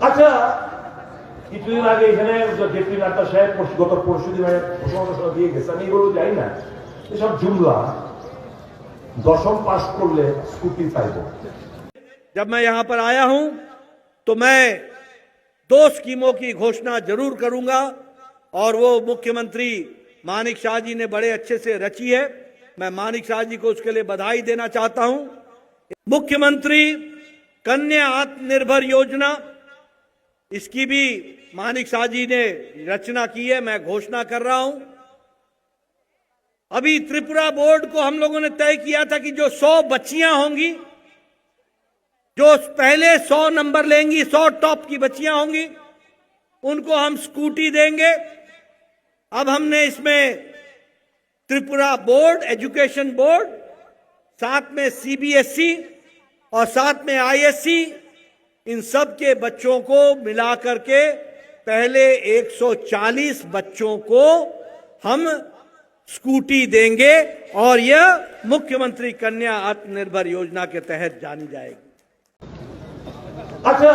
আচ্ছা কিছুদিন আগে এখানে ডেপুটি নাট্টা সাহেব পরশু- গত পরশু দিন ঘোষণা দিয়ে গেছে আমি এগুলো যাই না এসব জুমলা দশম পাস করলে স্কুটি পাইব जब मैं यहां पर आया हूं तो मैं दो स्कीमों की घोषणा जरूर करूंगा और वो मुख्यमंत्री मानिक शाह जी ने बड़े अच्छे से रची है मैं मानिक शाह जी को उसके लिए बधाई देना चाहता हूं मुख्यमंत्री कन्या आत्मनिर्भर योजना इसकी भी मानिक शाह जी ने रचना की है, मैं घोषणा कर रहा हूँ। अभी त्रिपुरा बोर्ड को हम लोगों ने तय किया था कि जो सौ बच्चियाँ होंगी, जो पहले सौ नंबर लेंगी, सौ टॉप की बच्चियाँ होंगी, उनको हम स्कूटी देंगे। अब हमने इसमें त्रिपुरा बोर्ड, एजुकेशन बोर्ड, साथ में सीबीएसई और साथ में आईएससी इन सब के बच्चों को मिला करके पहले 140 बच्चों को हम स्कूटी देंगे और यह मुख्यमंत्री कन्या आत्मनिर्भर योजना के तहत जानी जाएगी আচ্ছা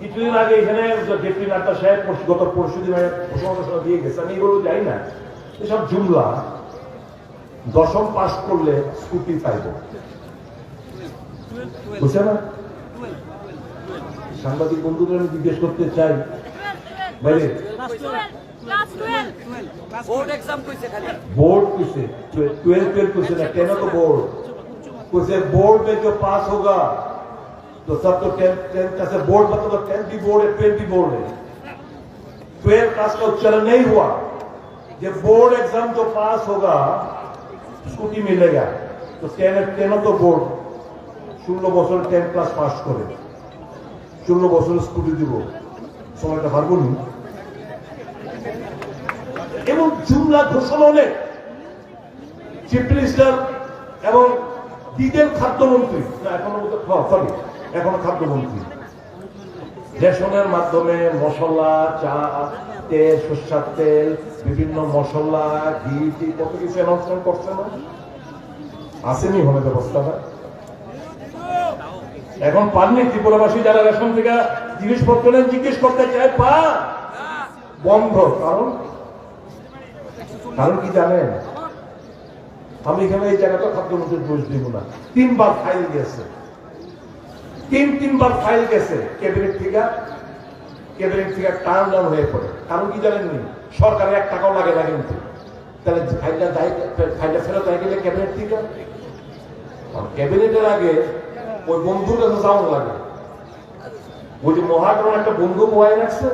কিছুদিন আগে এখানে ডেপুটি নাট্টা সাহেব পরশু- গত পরশু দিন ঘোষণা দিয়ে গেছে আমি এগুলো যাই না এসব জুমলা দশম পাস করলে স্কুটি পাইব বুঝছে না সাংবাদিক বন্ধুদের আমি জিজ্ঞেস করতে চাই বাইরে Class 12. बोर्ड एग्जाम कैसे खाली बोर्ड किसे ट्वेल्थ ट्वेल्थ क्वेश्चन है टेन तो बोर्ड कुछ बोर्ड में जो पास होगा तो सब तो टेंथ टेंथ का से बोर्ड मतलब टेंथ भी बोर्ड है ट्वेल्थ भी बोर्ड है ट्वेल्थ क्लास का उच्चारण नहीं हुआ जब बोर्ड एग्जाम जो पास होगा स्कूटी मिलेगा तो टेन टेन तो बोर्ड ষোলো বছর টেন ক্লাস পাস করে ষোলো বছর স্কুটি দিব। সময়টা পারব নি। এবং জুমলা ঘোষণা অনেক চিফ মিনিস্টার এবং দ্বিতীয় খাদ্যমন্ত্রী। এখনও সরি এখনও খাদ্যমন্ত্রী। রেশনের মাধ্যমে মশলা, চা তেল সর্ষার তেল, বিভিন্ন মশলা, ঘি কত কিছু অ্যানাউন্সমেন্ট করছে না? আসেনি হবে ব্যবস্থাটা এখন পাননি ত্রিপুরাবাসী যারা রেশন থেকে জিনিসপত্র নেন, জিজ্ঞেস করতে চায়, পা বন্ধ। কারণ? কারণ কি জানেন? আমি এখানে এই জায়গাটা খাদ্যমন্ত্রীর দোষ দিব না। তিনবার ফাইল গেছে। তিন, তিনবার ফাইল গেছে। ক্যাবিনেট থেকে ক্যাবিনেট থেকে টার্ন ডাউন হয়ে পড়ে। কারণ কি জানেননি? সরকারের এক টাকাও লাগে না কিন্তু। তাহলে ফাইলটা ফাইলটা ফেরত হয়ে গেলে ক্যাবিনেট থেকে। ক্যাবিনেটের আগে ওই বন্ধুর কাছে যাওয়ার লাগে। যে মহাকরণ একটা বন্ধু মোবাইল রাখছে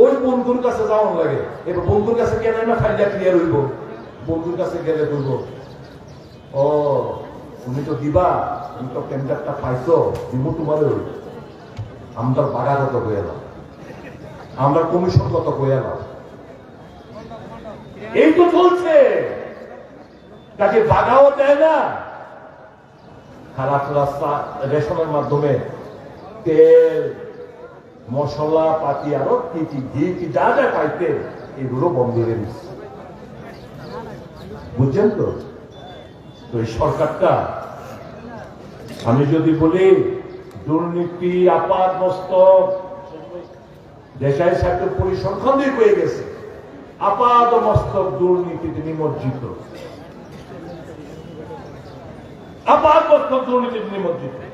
ওই বন্ধুর কাছে যাওয়ার লাগে। এবার বন্ধুর কাছে কেন না ফাইলটা ক্লিয়ার হইব। বন্ধুর কাছে গেলে করব ও, তুমি তো দিবা, তুমি তো টেন্ডারটা পাইছো, দিব তোমার আমরা বাগাগত হয়ে এলাম আমরা কমিশনগত হয়ে এলাম এই তো চলছে। তাকে বাগাও দেয় না। খারাপ রাস্তা রেশনের মাধ্যমে তেল, মশলা, পাতি, আরও কি কি ঘি, কি যা যা পাইতে এগুলো বন্ধ করে দিচ্ছে। বুঝছেন তো? তো এই সরকারটা, আমি যদি বলি, দুর্নীতি আপাত মস্তক দেশাই সাহেবের পরিসংখ্যান দিয়ে হয়ে গেছে। আপাত মস্তক দুর্নীতিতে নিমজ্জিত। মস্তক দুর্নীতিতে নিমজ্জিত